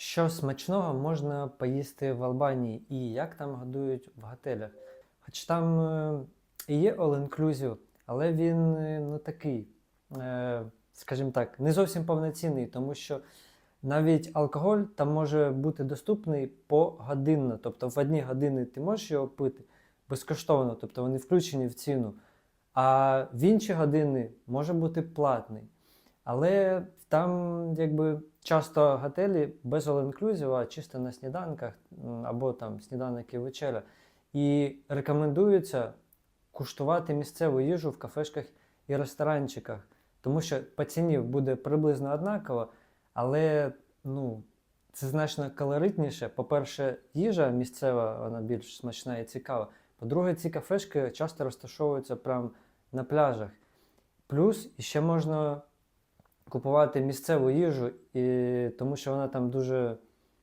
Що смачного можна поїсти в Албанії і як там годують в готелях? Хоч там е, і є all-inclusive, але він е, ну такий, е, скажімо так, не зовсім повноцінний, тому що навіть алкоголь там може бути доступний погодинно. Тобто в одні години ти можеш його пити безкоштовно, тобто вони включені в ціну. А в інші години може бути платний. Але там якби часто готелі без all-inclusive, а чисто на сніданках або там сніданок і вечеря. І рекомендується куштувати місцеву їжу в кафешках і ресторанчиках, тому що по ціні буде приблизно однаково, але ну, це значно калоритніше. По-перше, їжа місцева, вона більш смачна і цікава. По-друге, ці кафешки часто розташовуються прямо на пляжах. Плюс ще можна купувати місцеву їжу, і, тому що вона там дуже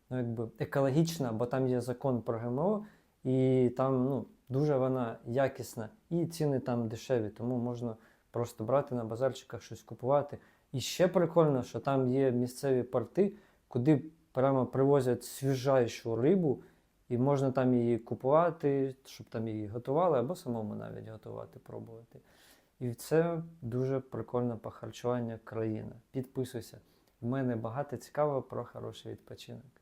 ну, якби, екологічна, бо там є закон про ГМО, і там ну, дуже вона якісна, і ціни там дешеві, тому можна просто брати на базарчиках щось купувати. І ще прикольно, що там є місцеві порти, куди прямо привозять свіжайшу рибу, і можна там її купувати, щоб там її готували, або самому навіть готувати, пробувати. І це дуже прикольне по харчуванню країна. Підписуйся. В мене багато цікавого про хороший відпочинок.